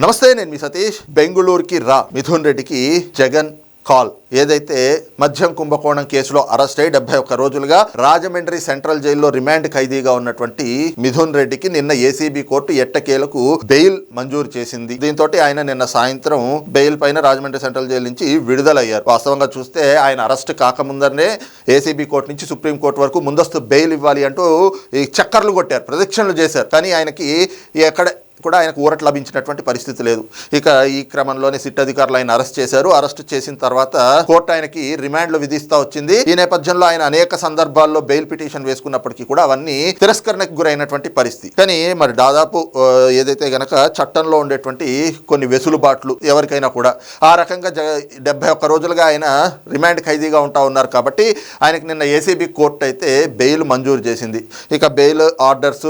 నమస్తే నేను మీ సతీష్. బెంగళూరుకి రా. మిథున్ రెడ్డికి జగన్ కాల్. ఏదైతే మద్యం కుంభకోణం కేసులో అరెస్ట్ అయి డెబ్బై ఒక్క రోజులుగా రాజమండ్రి సెంట్రల్ జైల్లో రిమాండ్ ఖైదీగా ఉన్నటువంటి మిథున్ రెడ్డికి నిన్న ఏసీబీ కోర్టు ఎట్టకేలకు బెయిల్ మంజూరు చేసింది. దీంతో ఆయన నిన్న సాయంత్రం బెయిల్ పైన రాజమండ్రి సెంట్రల్ జైలు నుంచి విడుదలయ్యారు. వాస్తవంగా చూస్తే ఆయన అరెస్ట్ కాకముందరనే ఏసీబీ కోర్టు నుంచి సుప్రీం కోర్టు వరకు ముందస్తు బెయిల్ ఇవ్వాలి అంటూ ఈ చక్కర్లు కొట్టారు ప్రదక్షిణలు చేశారు. కానీ ఆయనకి ఎక్కడ కూడా ఆయనకు ఊరట లభించినటువంటి పరిస్థితి లేదు. ఇక ఈ క్రమంలోనే సిట్ అధికారులు ఆయన అరెస్ట్ చేశారు. అరెస్ట్ చేసిన తర్వాత కోర్టు ఆయనకి రిమాండ్లు విధిస్తా వచ్చింది. ఈ నేపథ్యంలో ఆయన అనేక సందర్భాల్లో బెయిల్ పిటిషన్ వేసుకున్నప్పటికీ కూడా అవన్నీ తిరస్కరణకు గురైనటువంటి పరిస్థితి. కానీ మరి దాదాపు ఏదైతే గనక చట్టంలో ఉండేటువంటి కొన్ని వెసులుబాట్లు ఎవరికైనా కూడా ఆ రకంగా జ డెబ్బై ఒక్క రోజులుగా ఆయన రిమాండ్ ఖైదీగా ఉంటా ఉన్నారు కాబట్టి ఆయనకు నిన్న ఏసీబీ కోర్టు అయితే బెయిల్ మంజూరు చేసింది. ఇక బెయిల్ ఆర్డర్స్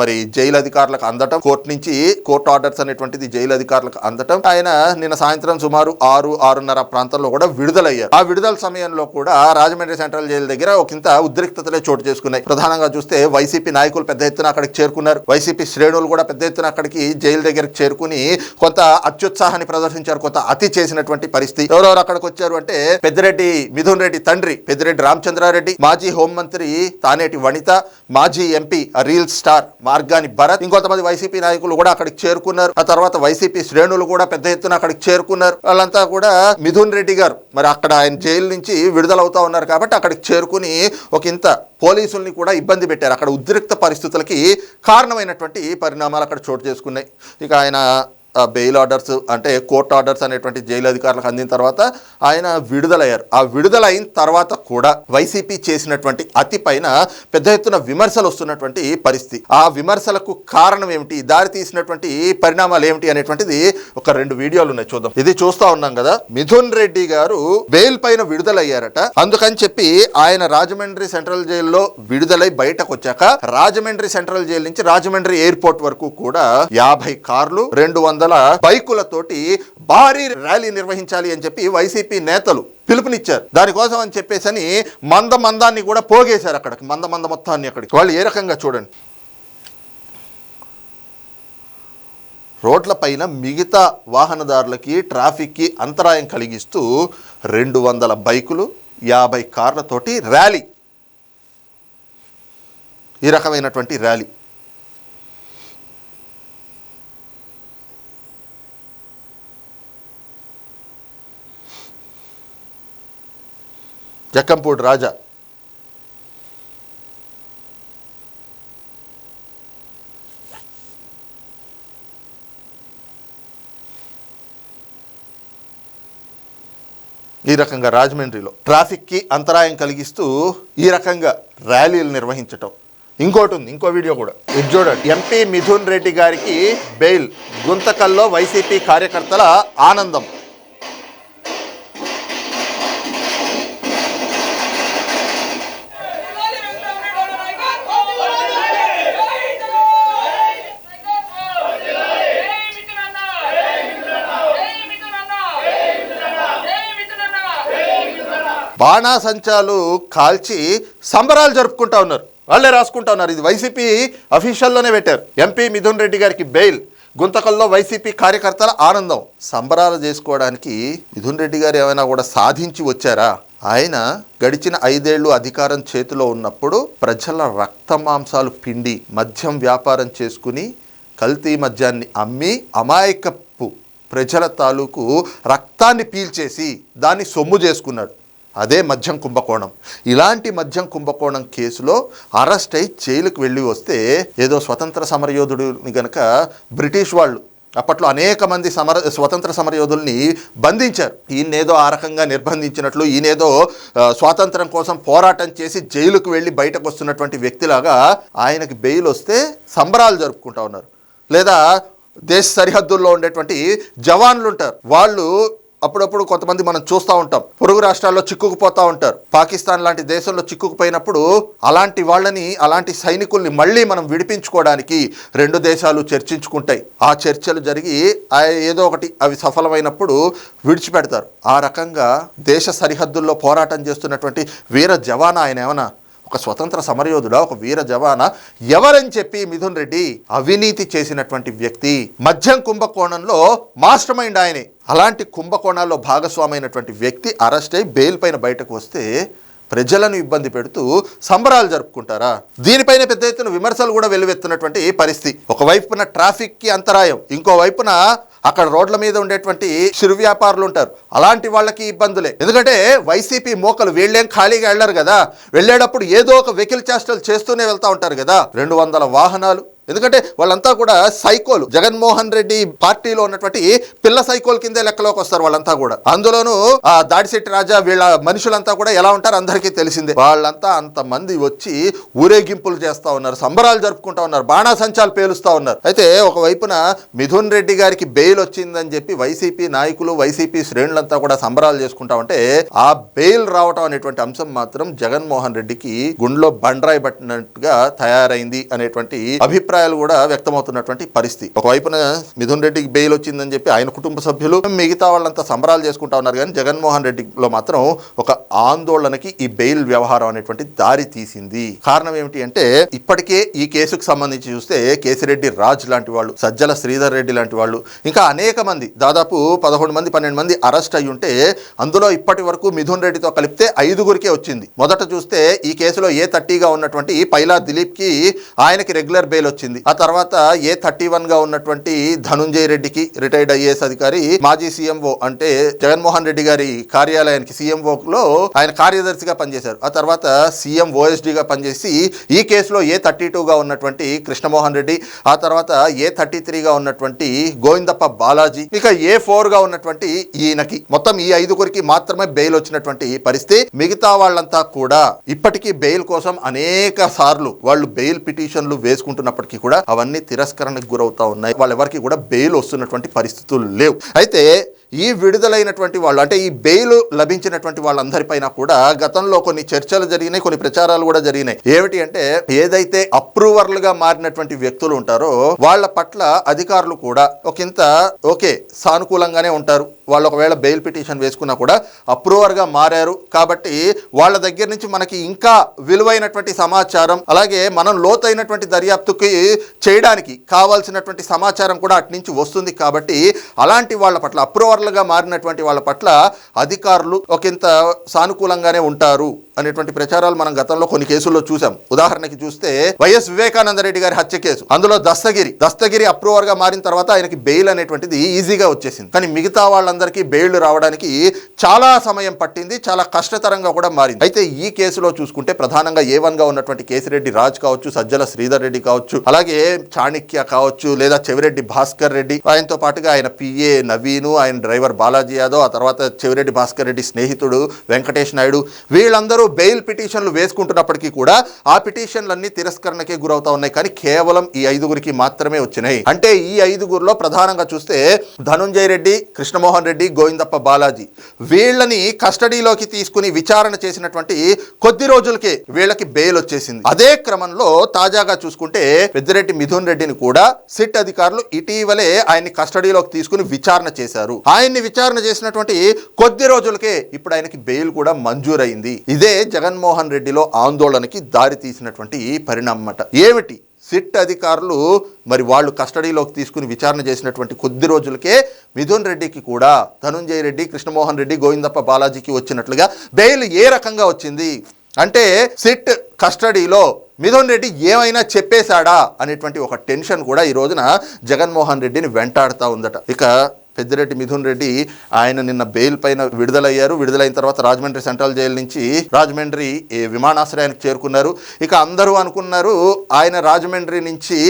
మరి జైలు అధికారులకు అందటం కోర్టుని నుంచి కోర్టు ఆర్డర్స్ అనేటువంటిది జైలు అధికారులకు అందటం. ఆయన నిన్న సాయంత్రం సుమారు ఆరు ఆరున్నర ప్రాంతంలో కూడా విడుదలయ్యారు. ఆ విడుదల సమయంలో కూడా రాజమండ్రి సెంట్రల్ జైలు దగ్గర ఒకంత ఉద్రిక్తతలే చోటు చేసుకున్నాయి. ప్రధానంగా చూస్తే వైసీపీ నాయకులు పెద్ద ఎత్తున అక్కడికి చేరుకున్నారు. వైసీపీ శ్రేణులు కూడా పెద్ద ఎత్తున అక్కడికి జైలు దగ్గరకు చేరుకుని కొంత అత్యుత్సాహాన్ని ప్రదర్శించారు కొంత అతి చేసినటువంటి పరిస్థితి. ఎవరెవరు అక్కడికి వచ్చారు అంటే పెద్దిరెడ్డి మిథున్ రెడ్డి తండ్రి పెద్దిరెడ్డి రామచంద్రారెడ్డి మాజీ హోంమంత్రి తానేటి వనిత మాజీ MP reel star Margani Bharat ఇంకొంతమంది వైసీపీ నాయకులు కూడా అక్కడికి చేరుకున్నారు. ఆ తర్వాత వైసీపీ శ్రేణులు కూడా పెద్ద ఎత్తున అక్కడికి చేరుకున్నారు. వాళ్ళంతా కూడా మిథున్ రెడ్డి గారు. మరి అక్కడ ఆయన జైలు నుంచి విడుదలవుతా ఉన్నారు కాబట్టి అక్కడికి చేరుకుని ఒక ఇంత పోలీసుల్ని కూడా ఇబ్బంది పెట్టారు. అక్కడ ఉద్రిక్త పరిస్థితులకి కారణమైనటువంటి పరిణామాలు అక్కడ చోటు చేసుకున్నాయి. ఇక ఆయన బెయిల్ ఆర్డర్స్ అంటే కోర్ట్ ఆర్డర్స్ అనేటువంటి జైలు అధికారులకు అందిన తర్వాత ఆయన విడుదలయ్యారు. ఆ విడుదల అయిన తర్వాత కూడా వైసీపీ చేసినటువంటి అతి పైన పెద్ద ఎత్తున విమర్శలు వస్తున్నటువంటి పరిస్థితి. ఆ విమర్శలకు కారణం ఏమిటి? దారి తీసినటువంటి పరిణామాలు ఏమిటి అనేటువంటిది ఒక రెండు వీడియోలు ఉన్నాయి చూద్దాం. ఇది చూస్తా ఉన్నాం కదా. మిథున్ రెడ్డి గారు బెయిల్ పైన విడుదలయ్యారట. అందుకని చెప్పి ఆయన రాజమండ్రి సెంట్రల్ జైల్లో విడుదలై బయటకు వచ్చాక రాజమండ్రి సెంట్రల్ జైలు నుంచి రాజమండ్రి ఎయిర్పోర్ట్ వరకు కూడా యాభై కార్లు రెండు వందల బైకులతోటి భారీ ర్యాలీ నిర్వహించాలి అని చెప్పి వైసీపీ నేతలు పిలుపునిచ్చారు. దానికోసం అని చెప్పేసి అని మంద మందాన్ని కూడా పోగేశారు అక్కడికి. మంద మంద మొత్తాన్ని అక్కడికి. వాళ్ళు ఏ రకంగా చూడండి. రోడ్లపైన మిగతా వాహనదారులకి ట్రాఫిక్కి అంతరాయం కలిగిస్తూ రెండు వందల బైకులు యాభై కార్లతోటి ర్యాలీ. ఈ రకమైనటువంటి ర్యాలీ. జక్కంపూడి రాజా. ఈ రకంగా రాజమండ్రిలో ట్రాఫిక్కి అంతరాయం కలిగిస్తూ ఈ రకంగా ర్యాలీలు నిర్వహించటం. ఇంకోటి ఉంది ఇంకో వీడియో కూడా. ఇది చూడండి ఎంపీ మిథున్ రెడ్డి గారికి బెయిల్. గుంతకల్లో వైసీపీ కార్యకర్తల ఆనందం. బాణాసంచాలు కాల్చి సంబరాలు జరుపుకుంటా ఉన్నారు. వాళ్ళే రాసుకుంటా ఉన్నారు. ఇది వైసీపీ అఫీషియల్లోనే పెట్టారు. ఎంపీ మిథున్ రెడ్డి గారికి బెయిల్. గుంతకల్లో వైసీపీ కార్యకర్తల ఆనందం. సంబరాలు చేసుకోవడానికి మిథున్ రెడ్డి గారు ఏమైనా కూడా సాధించి వచ్చారా? ఆయన గడిచిన ఐదేళ్ళు అధికారం చేతిలో ఉన్నప్పుడు ప్రజల రక్త మాంసాలు పిండి మద్యం వ్యాపారం చేసుకుని కల్తీ మద్యాన్ని అమ్మి అమాయకపు ప్రజల తాలూకు రక్తాన్ని పీల్చేసి దాన్ని సొమ్ము చేసుకున్నాడు. అదే మద్యం కుంభకోణం. ఇలాంటి మద్యం కుంభకోణం కేసులో అరెస్ట్ అయి జైలుకు వెళ్ళి వస్తే ఏదో స్వతంత్ర సమరయోధుడిని గనక బ్రిటిష్ వాళ్ళు అప్పట్లో అనేక మంది సమర స్వతంత్ర సమరయోధుల్ని బంధించారు. ఈయనేదో ఆ రకంగా నిర్బంధించినట్లు ఈయనేదో స్వాతంత్రం కోసం పోరాటం చేసి జైలుకు వెళ్ళి బయటకు వస్తున్నటువంటి వ్యక్తిలాగా ఆయనకి బెయిల్ వస్తే సంబరాలు జరుపుకుంటా ఉన్నారు. లేదా దేశ సరిహద్దుల్లో ఉండేటువంటి జవాన్లు ఉంటారు వాళ్ళు అప్పుడప్పుడు కొంతమంది మనం చూస్తూ ఉంటాం. పొరుగు రాష్ట్రాల్లో చిక్కుకుపోతూ ఉంటారు. పాకిస్తాన్ లాంటి దేశంలో చిక్కుకుపోయినప్పుడు అలాంటి వాళ్ళని అలాంటి సైనికుల్ని మళ్ళీ మనం విడిపించుకోవడానికి రెండు దేశాలు చర్చించుకుంటాయి. ఆ చర్చలు జరిగి ఆ ఏదో ఒకటి అవి సఫలమైనప్పుడు విడిచిపెడతారు. ఆ రకంగా దేశ సరిహద్దుల్లో పోరాటం చేస్తున్నటువంటి వీర జవాన్ ఆయన ఏమన్నా ఒక స్వతంత్ర సమరయోధుడా ఒక వీర జవాన ఎవరని చెప్పి మిథున్ రెడ్డి అవినీతి చేసినటువంటి వ్యక్తి. మద్యం కుంభకోణంలో మాస్టర్ మైండ్ ఆయనే. అలాంటి కుంభకోణాల్లో భాగస్వామైనటువంటి వ్యక్తి అరెస్ట్ అయి బెయిల్ పైన బయటకు వస్తే ప్రజలను ఇబ్బంది పెడుతూ సంబరాలు జరుపుకుంటారా? దీనిపైన పెద్ద ఎత్తున విమర్శలు కూడా వెలువెత్తున్నటువంటి పరిస్థితి. ఒకవైపున ట్రాఫిక్కి అంతరాయం ఇంకో వైపున అక్కడ రోడ్ల మీద ఉండేటువంటి చిరు వ్యాపారులు ఉంటారు. అలాంటి వాళ్ళకి ఇబ్బందులే. ఎందుకంటే వైసీపీ మోకలు వీళ్ళేం ఖాళీగా వెళ్ళరు కదా. వెళ్ళేటప్పుడు ఏదో ఒక వెహికల్ చేష్టలు చేస్తూనే వెళ్తా ఉంటారు కదా. రెండు వందల వాహనాలు ఎందుకంటే వాళ్ళంతా కూడా సైకోలు. జగన్మోహన్ రెడ్డి పార్టీలో ఉన్నటువంటి పిల్ల సైకోల్ కిందే లెక్కలోకి వస్తారు వాళ్ళంతా కూడా. అందులోనూ ఆ దాడిశెట్టి రాజా వీళ్ళ మనుషులంతా కూడా ఎలా ఉంటారు అందరికీ తెలిసిందే. వాళ్ళంతా అంతమంది వచ్చి ఊరేగింపులు చేస్తా ఉన్నారు సంబరాలు జరుపుకుంటా ఉన్నారు బాణాసంచాలు పేలుస్తా ఉన్నారు. అయితే ఒకవైపున మిథున్ రెడ్డి గారికి బెయిల్ వచ్చిందని చెప్పి వైసీపీ నాయకులు వైసీపీ శ్రేణులంతా కూడా సంబరాలు చేసుకుంటా ఉంటే ఆ బెయిల్ రావటం అనేటువంటి అంశం మాత్రం జగన్మోహన్ రెడ్డికి గుండెలో బండరాయి పట్టినట్టుగా తయారైంది అనేటువంటి అభిప్రాయం అభిప్రాయాలు కూడా వ్యక్తమవుతున్నటువంటి పరిస్థితి. ఒకవైపున మిథున్ రెడ్డికి బెయిల్ వచ్చిందని చెప్పి ఆయన కుటుంబ సభ్యులు మిగతా వాళ్ళంతా సంబరాలు చేసుకుంటా ఉన్నారు కానీ జగన్మోహన్ రెడ్డిలో మాత్రం ఒక ఆందోళనకి ఈ బెయిల్ వ్యవహారం అనేటువంటి దారి తీసింది. కారణం ఏమిటి అంటే ఇప్పటికే ఈ కేసుకు సంబంధించి చూస్తే కేసిరెడ్డి రాజ్ లాంటి వాళ్ళు సజ్జల శ్రీధర్ రెడ్డి లాంటి వాళ్ళు ఇంకా అనేక మంది దాదాపు పదకొండు మంది పన్నెండు మంది అరెస్ట్ అయి ఉంటే అందులో ఇప్పటి వరకు మిథున్ రెడ్డితో కలిపితే ఐదుగురికే వచ్చింది. మొదట చూస్తే ఈ కేసులో ఏ థర్టీగా ఉన్నటువంటి పైలా దిలీప్కి ఆయనకి రెగ్యులర్ బెయిల్ వచ్చింది. ఆ తర్వాత ఏ థర్టీ వన్గా ఉన్నటువంటి ధనుంజయ రెడ్డికి రిటైర్డ్ ఐఏఎస్ అధికారి మాజీ సీఎంఓ అంటే జగన్మోహన్ రెడ్డి గారి కార్యాలయానికి సీఎంఓ లో ఆయన కార్యదర్శిగా పనిచేశారు. ఆ తర్వాత సీఎం ఓఎస్డిగా పనిచేసి ఈ కేసులో ఏ థర్టీ టూగా ఉన్నటువంటి కృష్ణమోహన్ రెడ్డి ఆ తర్వాత ఏ థర్టీ త్రీగా ఉన్నటువంటి గోవిందప్ప బాలాజీ ఇక ఏ ఫోర్గా ఉన్నటువంటి ఈయనకి. మొత్తం ఈ ఐదుగురికి మాత్రమే బెయిల్ వచ్చినటువంటి పరిస్థితి. మిగతా వాళ్ళంతా కూడా ఇప్పటికీ బెయిల్ కోసం అనేక సార్లు వాళ్ళు బెయిల్ పిటిషన్లు వేసుకుంటున్నప్పటికీ కూడా అవన్నీ తిరస్కరణకు గురవుతా ఉన్నాయి. వాళ్ళెవరికి కూడా బెయిల్ వస్తున్నటువంటి పరిస్థితులు లేవు. అయితే ఈ విడుదలైనటువంటి వాళ్ళు అంటే ఈ బెయిల్ లభించినటువంటి వాళ్ళందరిపైన కూడా గతంలో కొన్ని చర్చలు జరిగినాయి కొన్ని ప్రచారాలు కూడా జరిగినాయి. ఏమిటి అంటే ఏదైతే అప్రూవర్లుగా మారినటువంటి వ్యక్తులు ఉంటారో వాళ్ళ పట్ల అధికారులు కూడా ఒకంత ఓకే సానుకూలంగానే ఉంటారు. వాళ్ళు ఒకవేళ బెయిల్ పిటిషన్ వేసుకున్నా కూడా అప్రూవర్గా మారారు. కాబట్టి వాళ్ళ దగ్గర నుంచి మనకి ఇంకా విలువైనటువంటి సమాచారం అలాగే మనం లోతైనటువంటి దర్యాప్తుకి చేయడానికి కావాల్సినటువంటి సమాచారం కూడా అటు నుంచి వస్తుంది. కాబట్టి అలాంటి వాళ్ళ పట్ల అప్రూవర్లుగా మారినటువంటి వాళ్ళ పట్ల అధికారులు ఒకంత సానుకూలంగానే ఉంటారు. అనేటువంటి ప్రచారాలు మనం గతంలో కొన్ని కేసుల్లో చూసాం ఉదాహరణకి చూస్తే వైఎస్ వివేకానంద రెడ్డి గారి హత్య కేసు. అందులో దస్తగిరి దస్తగిరి అప్రూవర్గా మారిన తర్వాత ఆయనకి బెయిల్ అనేటువంటిది ఈజీగా వచ్చేసింది. కానీ మిగతా వాళ్ళందరికీ బెయిల్ రావడానికి చాలా సమయం పట్టింది చాలా కష్టతరంగా కూడా మారింది. అయితే ఈ కేసులో చూసుకుంటే ప్రధానంగా ఏ వన్గా ఉన్నటువంటి కేసిరెడ్డి రాజ్ కావచ్చు సజ్జల శ్రీధర్ రెడ్డి కావచ్చు అలాగే చాణిక్య కావచ్చు లేదా చెవిరెడ్డి భాస్కర్ రెడ్డి. ఆయనతో పాటుగా ఆయన పిఏ నవీను ఆయన డ్రైవర్ బాలాజీ యాదవ్ ఆ తర్వాత చెవిరెడ్డి భాస్కర్ రెడ్డి స్నేహితుడు వెంకటేష్ నాయుడు. వీళ్ళందరూ బెయిల్ పిటిషన్లు వేసుకుంటున్నప్పటికీ కూడా ఆ పిటిషన్లన్నీ తిరస్కరణకే గురవుతా ఉన్నాయి. కానీ కేవలం ఈ ఐదుగురికి మాత్రమే వచ్చినాయి. అంటే ఈ ఐదుగురిలో ప్రధానంగా చూస్తే ధనుంజయ రెడ్డి కృష్ణమోహన్ రెడ్డి గోవిందప్ప బాలాజీ. వీళ్ళని కస్టడీలోకి తీసుకుని విచారణ చేసినటువంటి కొద్ది రోజులకే వీళ్ళకి బెయిల్ వచ్చేసింది. అదే క్రమంలో తాజాగా చూసుకుంటే పెద్దిరెడ్డి మిథున్ రెడ్డిని కూడా సిట్ అధికారులు ఇటీవలే ఆయన్ని కస్టడీలోకి తీసుకుని విచారణ చేశారు. ఆయన్ని విచారణ చేసినటువంటి కొద్ది రోజులకే ఇప్పుడు ఆయనకి బెయిల్ కూడా మంజూరైంది. ఇదే జగన్మోహన్ రెడ్డిలో ఆందోళనకి దారి తీసినటువంటి పరిణామట ఏమిటి? సిట్ అధికారులు మరి వాళ్ళు కస్టడీలోకి తీసుకుని విచారణ చేసినటువంటి కొద్ది రోజులకే మిథున్ రెడ్డికి కూడా ధనుంజయ రెడ్డి కృష్ణమోహన్ రెడ్డి గోవిందప్ప బాలాజీకి వచ్చినట్లుగా బెయిల్ ఏ రకంగా వచ్చింది? అంటే సిట్ కస్టడీలో మిథున్ రెడ్డి ఏమైనా చెప్పేశాడా అనేటువంటి ఒక టెన్షన్ కూడా ఈ రోజున జగన్మోహన్ రెడ్డిని వెంటాడుతూ ఉందట. ఇక పెద్దిరెడ్డి మిథున్ రెడ్డి ఆయన నిన్న బెయిల్ పైన విడుదలయ్యారు. విడుదలైన తర్వాత రాజమండ్రి సెంట్రల్ జైలు నుంచి రాజమండ్రి విమానాశ్రయానికి చేరుకున్నారు. ఇక అందరూ అనుకున్నారు ఆయన రాజమండ్రి నుంచి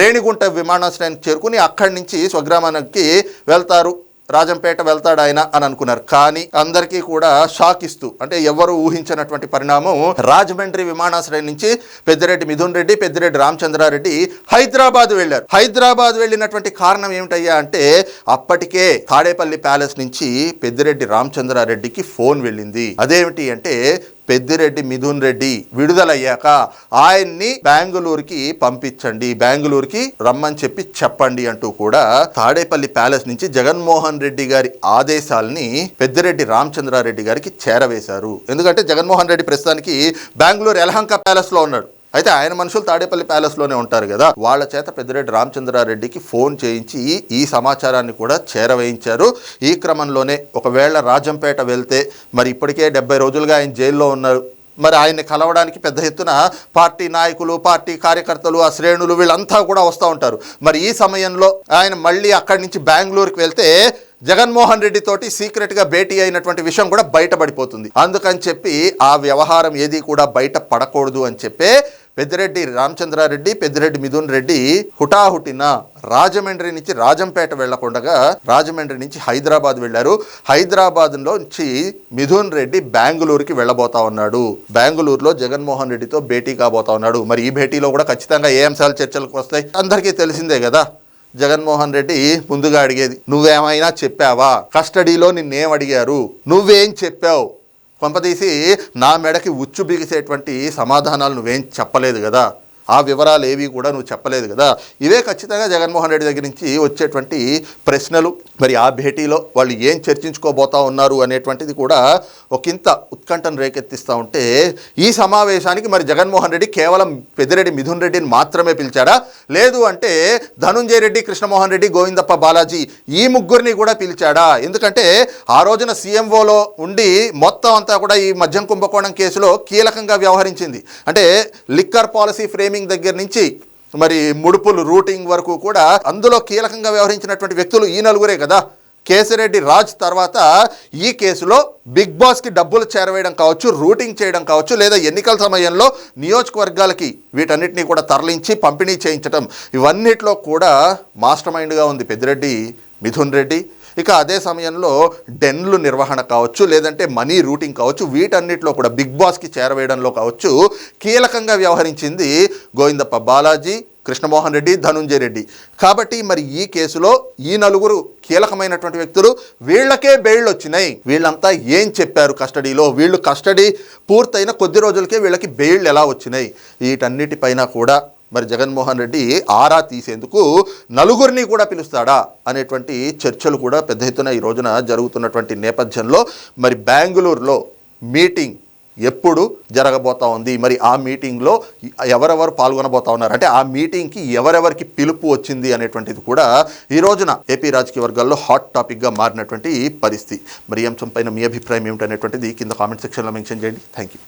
రేణిగుంట విమానాశ్రయానికి చేరుకుని అక్కడి నుంచి స్వగ్రామానికి వెళ్తారు. రాజంపేట వెళ్తాడు ఆయన అని అనుకున్నారు. కానీ అందరికీ కూడా షాక్ ఇస్తూ అంటే ఎవరు ఊహించినటువంటి పరిణామం రాజమండ్రి విమానాశ్రయం నుంచి పెద్దిరెడ్డి మిథున్ రెడ్డి పెద్దిరెడ్డి రామచంద్రారెడ్డి హైదరాబాద్ వెళ్ళారు. హైదరాబాద్ వెళ్ళినటువంటి కారణం ఏమిటయ్యా అంటే అప్పటికే తాడేపల్లి ప్యాలెస్ నుంచి పెద్దిరెడ్డి రామచంద్రారెడ్డికి ఫోన్ వెళ్ళింది. అదేమిటి అంటే పెద్దిరెడ్డి మిథున్ రెడ్డి విడుదలయ్యాక ఆయన్ని బెంగళూరుకి పంపించండి బెంగళూరుకి రమ్మని చెప్పి చెప్పండి అంటూ కూడా తాడేపల్లి ప్యాలెస్ నుంచి జగన్మోహన్ రెడ్డి గారి ఆదేశాల్ని పెద్దిరెడ్డి రామచంద్రారెడ్డి గారికి చేరవేశారు. ఎందుకంటే జగన్మోహన్ రెడ్డి ప్రస్తుతానికి బెంగళూరు ఎలహంక ప్యాలెస్లో ఉన్నాడు. అయితే ఆయన మనుషులు తాడేపల్లి ప్యాలెస్లోనే ఉంటారు కదా. వాళ్ళ చేత పెద్దిరెడ్డి రామచంద్రారెడ్డికి ఫోన్ చేయించి ఈ సమాచారాన్ని కూడా చేరవేయించారు. ఈ క్రమంలోనే ఒకవేళ రాజంపేట వెళ్తే మరి ఇప్పటికే డెబ్బై రోజులుగా ఆయన జైల్లో ఉన్నారు. మరి ఆయన్ని కలవడానికి పెద్ద ఎత్తున పార్టీ నాయకులు పార్టీ కార్యకర్తలు ఆ శ్రేణులు వీళ్ళంతా కూడా వస్తూ ఉంటారు. మరి ఈ సమయంలో ఆయన మళ్ళీ అక్కడి నుంచి బెంగళూరుకి వెళ్తే జగన్మోహన్ రెడ్డి తోటి భేటీ అయినటువంటి విషయం కూడా బయటపడిపోతుంది. అందుకని చెప్పి ఆ వ్యవహారం ఏది కూడా బయట పడకూడదు అని చెప్పే పెద్దిరెడ్డి రామచంద్రారెడ్డి పెద్దిరెడ్డి మిథున్ రెడ్డి హుటాహుటిన రాజమండ్రి నుంచి రాజంపేట వెళ్ళకుండగా రాజమండ్రి నుంచి హైదరాబాద్ వెళ్ళారు హైదరాబాద్ నుంచి మిథున్ రెడ్డి బెంగళూరుకి వెళ్ళబోతా ఉన్నాడు. బెంగళూరులో జగన్మోహన్ రెడ్డితో భేటీ కాబోతా ఉన్నాడు. మరి ఈ భేటీలో కూడా ఖచ్చితంగా ఏ అంశాలు చర్చలకు వస్తాయి? అందరికీ తెలిసిందే కదా జగన్మోహన్ రెడ్డి ముందుగా అడిగేది నువ్వేమైనా చెప్పావా? కస్టడీలో నిన్నేం అడిగారు? నువ్వేం చెప్పావు? పంపదీసి నా మెడకి ఉచ్చు బిగిసేటువంటి సమాధానాలు నువ్వేం చెప్పలేదు కదా. ఆ వివరాలు ఏవి కూడా నువ్వు చెప్పలేదు కదా. ఇవే ఖచ్చితంగా జగన్మోహన్ రెడ్డి దగ్గర నుంచి వచ్చేటువంటి ప్రశ్నలు. మరి ఆ భేటీలో వాళ్ళు ఏం చర్చించుకోబోతా ఉన్నారు అనేటువంటిది కూడా ఒకంత ఉత్కంఠను రేకెత్తిస్తూ ఉంటే ఈ సమావేశానికి మరి జగన్మోహన్ రెడ్డి కేవలం పెద్దిరెడ్డి మిథున్ రెడ్డిని మాత్రమే పిలిచాడా? లేదు అంటే ధనుంజయ రెడ్డి కృష్ణమోహన్ రెడ్డి గోవిందప్ప బాలాజీ ఈ ముగ్గురిని కూడా పిలిచాడా? ఎందుకంటే ఆ రోజున సీఎంఓలో ఉండి మొత్తం అంతా కూడా ఈ మద్యం కుంభకోణం కేసులో కీలకంగా వ్యవహరించింది. అంటే లిక్కర్ పాలసీ ఫ్రేమ్ ఫ్రేమింగ్ దగ్గర నుంచి మరి ముడుపులు రూటింగ్ వరకు కూడా అందులో కీలకంగా వ్యవహరించినటువంటి వ్యక్తులు ఈ నలుగురే కదా. కేసిరెడ్డి రాజ్ తర్వాత ఈ కేసులో బిగ్ బాస్కి డబ్బులు చేరవేయడం కావచ్చు రూటింగ్ చేయడం కావచ్చు లేదా ఎన్నికల సమయంలో నియోజకవర్గాలకి వీటన్నిటినీ కూడా తరలించి పంపిణీ చేయించడం ఇవన్నిట్లో కూడా మాస్టర్ మైండ్గా ఉంది పెద్దిరెడ్డి మిథున్ రెడ్డి. ఇక అదే సమయంలో డెన్లు నిర్వహణ కావచ్చు లేదంటే మనీ రూటింగ్ కావచ్చు వీటన్నిటిలో కూడా బిగ్ బాస్కి చేరవేయడంలో కావచ్చు కీలకంగా వ్యవహరించింది గోవిందప్ప బాలాజీ కృష్ణమోహన్ రెడ్డి ధనుంజయ రెడ్డి. కాబట్టి మరి ఈ కేసులో ఈ నలుగురు కీలకమైనటువంటి వ్యక్తులు వీళ్ళకే బెయిల్ వచ్చినాయి వీళ్ళంతా ఏం చెప్పారు కస్టడీలో? వీళ్ళు కస్టడీ పూర్తయిన కొద్ది రోజులకే వీళ్ళకి బెయిల్ ఎలా వచ్చినాయి? వీటన్నిటిపైన కూడా మరి జగన్మోహన్ రెడ్డి ఆరా తీసేందుకు నలుగురిని కూడా పిలుస్తాడా అనేటువంటి చర్చలు కూడా పెద్ద ఎత్తున ఈ రోజున జరుగుతున్నటువంటి నేపథ్యంలో మరి బెంగళూరులో మీటింగ్ ఎప్పుడు జరగబోతా ఉంది? మరి ఆ మీటింగ్లో ఎవరెవరు పాల్గొనబోతా ఉన్నారు? అంటే ఆ మీటింగ్కి ఎవరెవరికి పిలుపు వచ్చింది అనేటువంటిది కూడా ఈ రోజున ఏపీ రాజకీయ వర్గాల్లో హాట్ టాపిక్గా మారినటువంటి పరిస్థితి. మరి ఈ అంశంపైన మీ అభిప్రాయం ఏమిటనేటువంటిది కింద కామెంట్ సెక్షన్లో మెన్షన్ చేయండి. Thank you